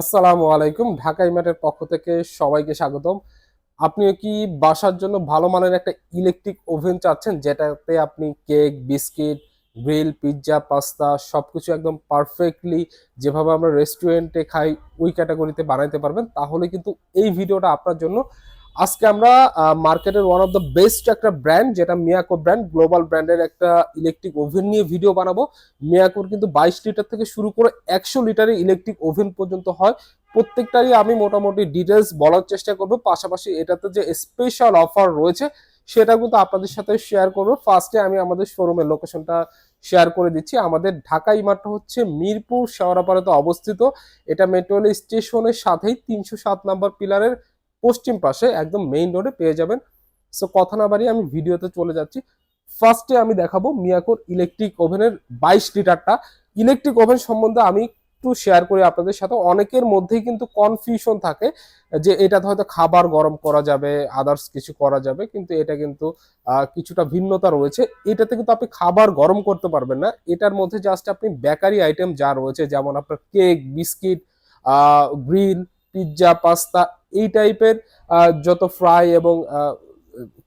আসসালামু আলাইকুম, ঢাকা ইমার্টের পক্ষ থেকে সবাইকে স্বাগতম। আপনি কি বাসার জন্য ভালো মানের একটা ইলেকট্রিক ওভেন চাচ্ছেন? যেটাতে আপনি cake biscuit grill pizza pasta সব কিছু একদম পারফেক্টলি যেভাবে আমরা রেস্টুরেন্টে খাই, ওই ক্যাটাগরিতে বানাইতে পারবেন। তাহলে কিন্তু এই ভিডিওটা আপনার জন্য আজকে আমরা মার্কেটের ওয়ান অফ দ্য বেস্ট একটা ব্র্যান্ড যেটা মিয়াকো ব্র্যান্ড গ্লোবাল ব্র্যান্ডের একটা ইলেকট্রিক ওভেন নিয়ে ভিডিও বানাবো। মিয়াকোর কিন্তু বাইশ লিটার থেকে শুরু করে একশো লিটারের ইলেকট্রিক ওভেন পর্যন্ত হয়। প্রত্যেকটারই আমি মোটামুটি ডিটেলস বলার চেষ্টা করব। পাশাপাশি এটাতে যে স্পেশাল অফার রয়েছে সেটা কিন্তু আপনাদের সাথে শেয়ার করব। ফার্স্টে আমি আমাদের শোরুমের লোকেশনটা শেয়ার করে দিচ্ছি। আমাদের ঢাকা ইমারটা হচ্ছে মিরপুর, শেওড়াপাড়াতে অবস্থিত। এটা মেট্রো স্টেশনের সাথেই তিনশো সাত নাম্বার পিলারের পশ্চিম পাশে একদম মেইন রোডে পেয়ে যাবেন। সো কথা না বাড়িয়ে আমি ভিডিওতে চলে যাচ্ছি। ফার্স্টে আমি দেখাবো মিয়াকোর ইলেকট্রিক ওভেনের বাইশ লিটারটা। ইলেকট্রিক ওভেন সম্বন্ধে আমি একটু শেয়ার করি আপনাদের সাথে। অনেকের মধ্যেই কিন্তু কনফিউশন থাকে যে এটাতে হয়তো খাবার গরম করা যাবে আদার্স কিছু করা যাবে, কিন্তু এটা কিন্তু কিছুটা ভিন্নতা রয়েছে। এটাতে কিন্তু আপনি খাবার গরম করতে পারবেন না। এটার মধ্যে জাস্ট আপনি বেকারি আইটেম যা রয়েছে, যেমন আপনার cake biscuit grill pizza pasta এই টাইপের যত ফ্রাই এবং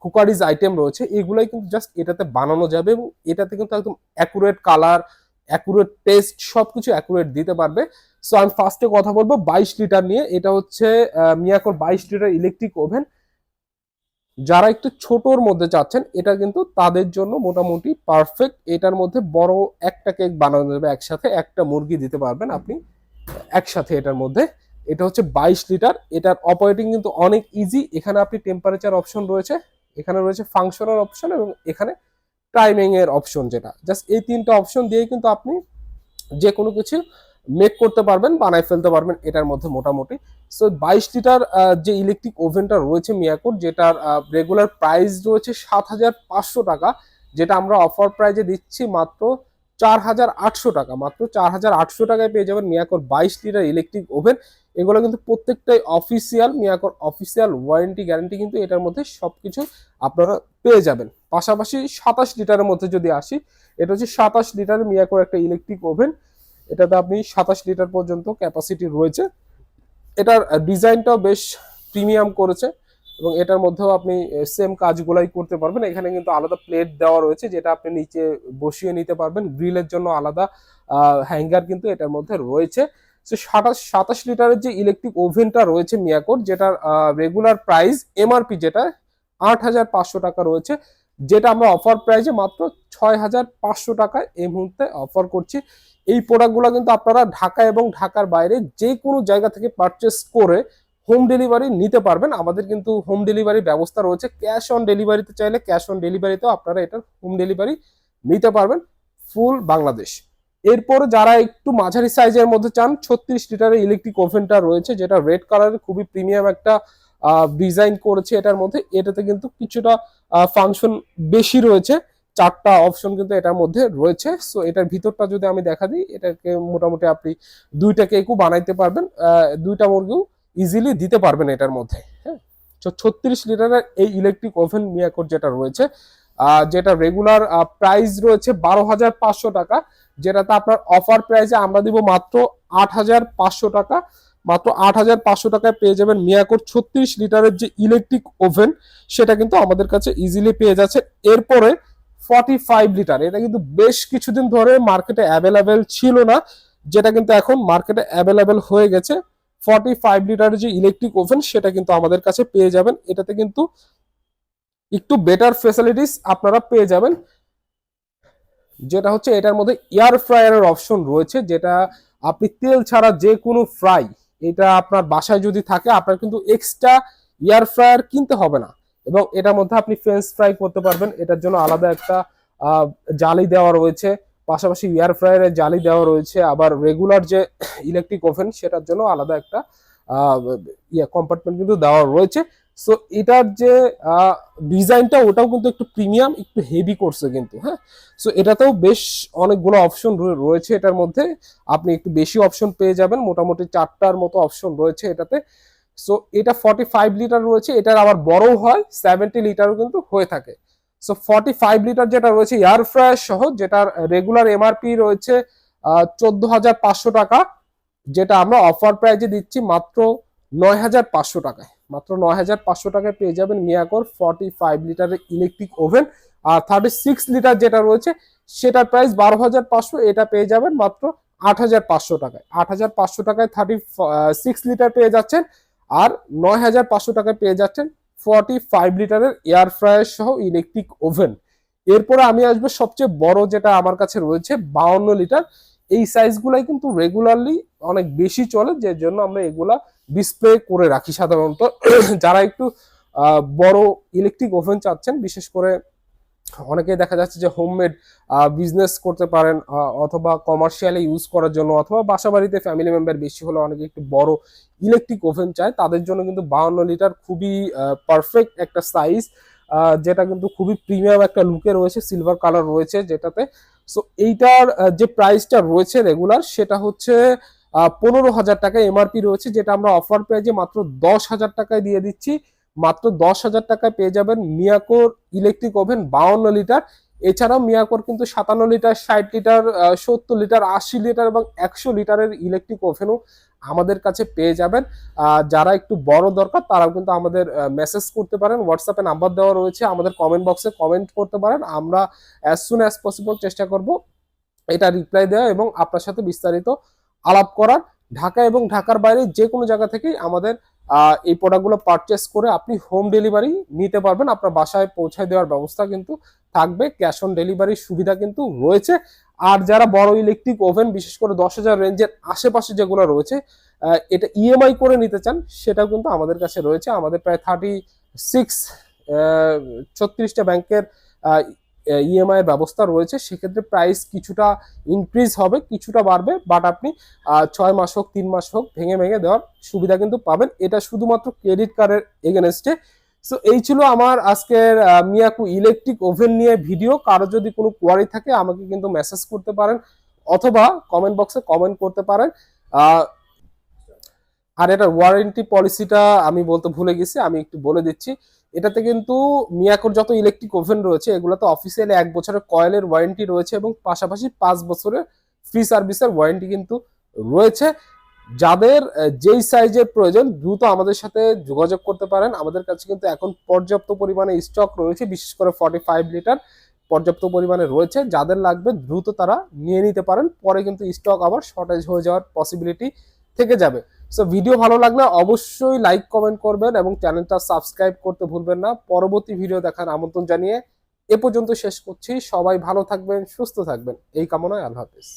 কুকারিজ আইটেম রয়েছে, এগুলাই কিন্তু জাস্ট এটাতে বানানো যাবে এবং এটাতে কিন্তু একদম অ্যাকুরেট কালার অ্যাকুরেট টেস্ট সব কিছু অ্যাকুরেট দিতে পারবে। সো আমি ফার্স্টে কথা বলব বাইশ লিটার নিয়ে। এটা হচ্ছে মিয়াকোর বাইশ লিটার ইলেকট্রিক ওভেন যারা একটু ছোটর মধ্যে চাচ্ছেন, এটা কিন্তু তাদের জন্য মোটামুটি পারফেক্ট এটার মধ্যে বড় একটা কেক বানানো যাবে একসাথে, একটা মুরগি দিতে পারবেন আপনি, একসাথে এটার মধ্যে। এটা হচ্ছে বাইশ লিটার। এটার অপারেটিং কিন্তু অনেক ইজি এখানে আপনি টেম্পারেচার অপশন রয়েছে। এখানে রয়েছে ফাংশনাল অপশন এবং এখানে টাইমিং এর অপশন যেটা। জাস্ট এই তিনটা অপশন দিয়ে কিন্তু আপনি যে কোনো কিছু মেক করতে পারবেন, বানায় ফেলতে পারবেন, এটার মধ্যে মোটামুটি। সো বাইশ লিটার যে ইলেকট্রিক ওভেনটা রয়েছে মিয়াকোর, যেটার রেগুলার প্রাইস রয়েছে সাত হাজার পাঁচশো টাকা, যেটা আমরা অফার প্রাইজে দিচ্ছি মাত্র চার হাজার আটশো টাকা, মাত্র চার হাজার আটশো টাকায় পেয়ে যাবেন মিয়াকোর বাইশ লিটার ইলেকট্রিক ওভেন এগুলো কিন্তু প্রত্যেকটাই অফিসিয়াল মিয়াকোর অফিসিয়াল ওয়ারেন্টি গ্যারান্টি কিন্তু এটার মধ্যে সবকিছু আপনারা পেয়ে যাবেন। পাশাপাশি সাতাশ লিটারের মধ্যে যদি আসি, এটা হচ্ছে সাতাশ লিটারের মিয়াকোর একটা ইলেকট্রিক ওভেন এটাতে আপনি সাতাশ লিটার পর্যন্ত ক্যাপাসিটি রয়েছে। এটার ডিজাইনটাও বেশ প্রিমিয়াম করেছে। এবং এটার মধ্যেও আপনি সেম কাজগুলাই করতে পারবেন। এখানে কিন্তু আলাদা প্লেট দেওয়া রয়েছে, যেটা আপনি নিচে বসিয়ে নিতে পারবেন। গ্রিলের জন্য আলাদা হ্যাঙ্গার কিন্তু এটার মধ্যে রয়েছে। সো সাতাশ সাতাশ লিটারের যে ইলেকট্রিক ওভেনটা রয়েছে মিয়াকোর, যেটার রেগুলার প্রাইস এমআরপি যেটা, আট হাজার পাঁচশো টাকা রয়েছে। যেটা আমরা অফার প্রাইসে মাত্র ছয় হাজার পাঁচশো টাকায় এই মুহূর্তে অফার করছি। এই প্রোডাক্টগুলো কিন্তু আপনারা ঢাকা এবং ঢাকার বাইরে যে কোনো জায়গা থেকে পারচেস করে হোম ডেলিভারি নিতে পারবেন। আমাদের কিন্তু হোম ডেলিভারি ব্যবস্থা রয়েছে। ক্যাশ অন ডেলিভারিতে চাইলে ক্যাশ অন ডেলিভারিতেও আপনারা এটার হোম ডেলিভারি নিতে পারবেন ফুল বাংলাদেশ। এরপর যারা একটু মাঝারি সাইজের মধ্যে চান, ছত্রিশ লিটারের ইলেকট্রিক ওভেনটা রয়েছে, যেটা রেড কালারের খুবই প্রিমিয়াম একটা ডিজাইন করেছে এটার মধ্যে। এটাতে কিন্তু কিছুটা ফাংশন বেশি রয়েছে। চারটা অপশন কিন্তু এটার মধ্যে রয়েছে। সো এটার ভিতরটা যদি আমি দেখা দিই, এটাকে মোটামুটি আপনি দুইটা কেকও বানাইতে পারবেন। দুইটা মুরগিও ইজিলি দিতে পারবেন এটার মধ্যে হ্যাঁ? তো ছত্রিশ লিটারের এই ইলেকট্রিক ওভেন মিয়াকোর যেটা রয়েছে যেটা রেগুলার প্রাইস রয়েছে বারো হাজার পাঁচশো টাকা, যেটাতে আপনার অফার প্রাইসে আমরা দিব মাত্র আট হাজার পাঁচশো টাকা, মাত্র আট হাজার পাঁচশো টাকায় পেয়ে যাবেন মিয়াকোর ছত্রিশ লিটারের যে ইলেকট্রিক ওভেন সেটা কিন্তু আমাদের কাছে ইজিলি পেয়ে যাচ্ছে। এরপরে ফর্টি ফাইভ লিটার এটা কিন্তু বেশ কিছুদিন ধরে মার্কেটে অ্যাভেলেবেল ছিল না, যেটা কিন্তু এখন মার্কেটে অ্যাভেলেবেল হয়ে গেছে। ফর্টি ফাইভ লিটারের যে ইলেকট্রিক ওভেন সেটা কিন্তু আমাদের কাছে পেয়ে যাবেন। এটাতে কিন্তু একটু বেটার ফেসিলিটিস আপনারা পেয়ে যাবেন। যেটা হচ্ছে এটার মধ্যে এয়ার ফ্রায়ারের অপশন রয়েছে, যেটা আপনি তেল ছাড়া যে কোনো ফ্রাই এটা আপনার বাসায় যদি থাকে, আপনার কিন্তু এক্সট্রা এয়ার ফ্রায়ার কিনতে হবে না। এবং এটার মধ্যে আপনি ফ্রেঞ্চ ফ্রাই করতে পারবেন। এটার জন্য আলাদা একটা জালি দেওয়া রয়েছে। পাশাপাশি এয়ার ফ্রায়ারে জালি দেওয়া রয়েছে। আবার রেগুলার যে ইলেকট্রিক ওভেন সেটার জন্য আলাদা একটা ইয়ে কম্পার্টমেন্ট কিন্তু দেওয়া রয়েছে। সো এটার যে ডিজাইনটা ওটাও কিন্তু একটু প্রিমিয়াম একটু হেভি করছে কিন্তু হ্যাঁ? সো এটাতেও বেশ অনেকগুলো অপশন রয়েছে এটার মধ্যে। আপনি একটু বেশি অপশন পেয়ে যাবেন, মোটামুটি চারটার মতো অপশন রয়েছে এটাতে। সো এটা ফর্টি ফাইভ লিটার রয়েছে, এটার আবার বড়ও হয় সেভেন্টি লিটারও কিন্তু হয়ে থাকে। সো ফর্টি ফাইভ লিটার যেটা রয়েছে এয়ার ফ্রায়ার সহ যেটার রেগুলার এমআরপি রয়েছে চোদ্দ হাজার পাঁচশো টাকা, যেটা আমরা অফার প্রাইজে দিচ্ছি মাত্র নয় হাজার পাঁচশো টাকায়। মাত্র নয় হাজার পাঁচশো টাকায় পেয়ে যাবেন মিয়াকোর ফর্টি ফাইভ লিটারের ইলেকট্রিক ওভেন আর থার্টি সিক্স লিটার যেটা রয়েছে, সেটার প্রাইস বারো হাজার পাঁচশো, এটা পেয়ে যাবেন মাত্র আট হাজার পাঁচশো টাকায়। আট হাজার পাঁচশো টাকায় থার্টি সিক্স লিটার পেয়ে যাচ্ছেন আর নয় হাজার পাঁচশো টাকায় পেয়ে যাচ্ছেন ফর্টি ফাইভ লিটারের এয়ার ফ্রায়ার সহ ইলেকট্রিক ওভেন এরপরে আমি আসব সবচেয়ে বড় যেটা আমার কাছে রয়েছে, বাউন্ন লিটার এই সাইজগুলাই কিন্তু রেগুলারলি অনেক বেশি চলে, যে জন্য আমরা এগুলা ডিসপ্লে করে রাখি সাধারণত। যারা একটু বড় ইলেকট্রিক ওভেন চাচ্ছেন, বিশেষ করে অনেকেই দেখা যাচ্ছে যে হোমমেড বিজনেস করতে পারেন অথবা কমার্শিয়ালি ইউজ করার জন্য, অথবা বাসা বাড়িতে ফ্যামিলি মেম্বার বেশি হলে অনেকে একটু বড় ইলেকট্রিক ওভেন চায়, তাদের জন্য কিন্তু বাউন্ন লিটার খুবই পারফেক্ট একটা সাইজ যেটা কিন্তু খুবই প্রিমিয়াম একটা লুকে রয়েছে সিলভার কালার রয়েছে যেটাতে। সো এইটার যে প্রাইসটা রয়েছে রেগুলার সেটা হচ্ছে পনেরো হাজার টাকা এমআরপি রয়েছে, যেটা আমরা অফার প্রাইজে মাত্র দশ হাজার টাকায় দিয়ে দিচ্ছি। মাত্র দশ হাজার টাকায় পেয়ে যাবেন মিয়াকোর ইলেকট্রিক ওভেন বাউন্ন লিটার। এছাড়াও মিয়াকোর কিন্তু সাতান্ন লিটার, ষাট লিটার সত্তর লিটার, আশি লিটার এবং একশো লিটারের ইলেকট্রিক ওভেনও আমাদের কাছে পেয়ে যাবেন। যারা একটু বড় দরকার তারাও কিন্তু আমাদের মেসেজ করতে পারেন। হোয়াটসঅ্যাপে নাম্বার দেওয়া রয়েছে, আমাদের কমেন্ট বক্সে কমেন্ট করতে পারেন। আমরা অ্যাজ সুন অ্যাজ পসিবল চেষ্টা করব এটা রিপ্লাই দেওয়া এবং আপনার সাথে বিস্তারিত আলাপ করার। ঢাকা এবং ঢাকার বাইরে যে কোনো জায়গা থেকেই আমাদের এই প্রোডাক্টগুলো পারচেস করে আপনি হোম ডেলিভারি নিতে পারবেন। আপনার বাসায় পৌঁছায় দেওয়ার ব্যবস্থা কিন্তু থাকবে। ক্যাশ অন ডেলিভারির সুবিধা কিন্তু রয়েছে। আর যারা বড় ইলেকট্রিক ওভেন বিশেষ করে দশ হাজার রেঞ্জের আশেপাশে যেগুলো রয়েছে এটা ইএমআই করে নিতে চান, সেটাও কিন্তু আমাদের কাছে রয়েছে। আমাদের প্রায় থার্টি সিক্স ছত্রিশটা ব্যাংকের ইএমআই ব্যবস্থা রয়েছে, সেক্ষেত্রে প্রাইস কিছুটা ইনক্রিজ হবে, কিছুটা বাড়বে বাট আপনি ছয় মাস হোক, তিন মাস হোক, ভেঙে ভেঙে দেওয়ার সুবিধা কিন্তু পাবেন। এটা শুধুমাত্র ক্রেডিট কার্ডের এগেনস্টে সো এই ছিল আমার আজকের মিয়াকু ইলেকট্রিক ওভেন নিয়ে ভিডিও কারও যদি কোনো কোয়ারি থাকে, আমাকে কিন্তু মেসেজ করতে পারেন, অথবা কমেন্ট বক্সে কমেন্ট করতে পারেন। আর এটার ওয়ারেন্টি পলিসিটা আমি বলতে ভুলে গেছি, আমি একটু বলে দিচ্ছি। এটাতে কিন্তু মিয়াকোর যত ইলেকট্রিক ওভেন রয়েছে, এগুলোতে অফিসিয়ালি এক বছরের কয়েলের ওয়ারেন্টি রয়েছে এবং পাশাপাশি পাঁচ বছরের ফ্রি সার্ভিসের ওয়ারেন্টি কিন্তু রয়েছে। যাদের যেই সাইজের প্রয়োজন, দ্রুত আমাদের সাথে যোগাযোগ করতে পারেন। আমাদের কাছে কিন্তু এখন পর্যাপ্ত পরিমাণে স্টক রয়েছে, বিশেষ করে ফর্টি ফাইভ লিটার পর্যাপ্ত পরিমাণে রয়েছে। যাদের লাগবে, দ্রুত তারা নিয়ে নিতে পারেন। পরে কিন্তু স্টক আবার শর্টেজ হয়ে যাওয়ার পসিবিলিটি থেকে যাবে। সো ভিডিও ভালো লাগলে অবশ্যই লাইক কমেন্ট করবেন এবং চ্যানেলটা সাবস্ক্রাইব করতে ভুলবেন না। পরবর্তী ভিডিও দেখার আমন্ত্রণ জানিয়ে এ পর্যন্ত শেষ করছি। সবাই ভালো থাকবেন, সুস্থ থাকবেন। এই কামনায় আল্লাহ হাফিজ।